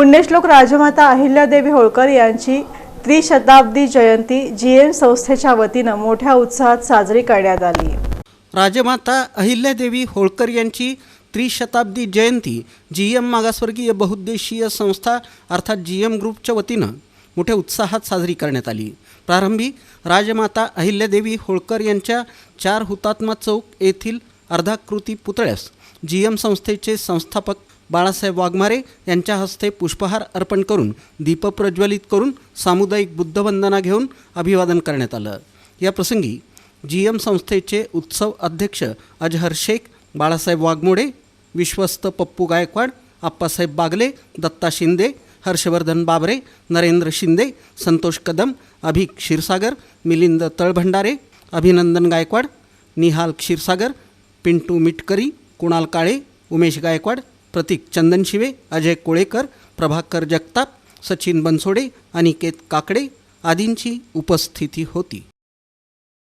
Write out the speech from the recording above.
पुण्यश्लोक राजमाता अहिल्यादेवी होळकर यांची त्रिशताब्दी जयंती G M संस्थेच्या वतीनं मोठ्या उत्साहात साजरी करण्यात आली. राजमाता अहिल्यादेवी होळकर यांची त्रिशताब्दी जयंती जी एम मागासवर्गीय बहुद्देशीय संस्था अर्थात जी एम ग्रुपच्या वतीनं मोठ्या उत्साहात साजरी करण्यात आली. प्रारंभी राजमाता अहिल्यादेवी होळकर यांच्या चार हुतात्मा चौक येथील अर्धाकृती पुतळ्यास जी एम संस्थेचे संस्थापक बाळासाहेब वाघमारे यांच्या हस्ते पुष्पहार अर्पण करून दीप प्रज्वलित करून सामुदायिक बुद्धवंदना घेऊन अभिवादन करण्यात आलं. या प्रसंगी जी एम संस्थेचे उत्सव अध्यक्ष अजहर शेख बाळासाहेब वाघमोडे विश्वस्त पप्पू गायकवाड आप्पासाहेब बागले दत्ता शिंदे हर्षवर्धन बाबरे नरेंद्र शिंदे संतोष कदम अभि क्षीरसागर मिलिंद तळभंडारे अभिनंदन गायकवाड निहाल क्षीरसागर पिंटू मिटकरी कुणाल काळे उमेश गायकवाड प्रतीक चंदनशिवे अजय कोळेकर प्रभाकर जगताप सचिन बनसोडे अनिकेत काकडे आदींची उपस्थिती होती.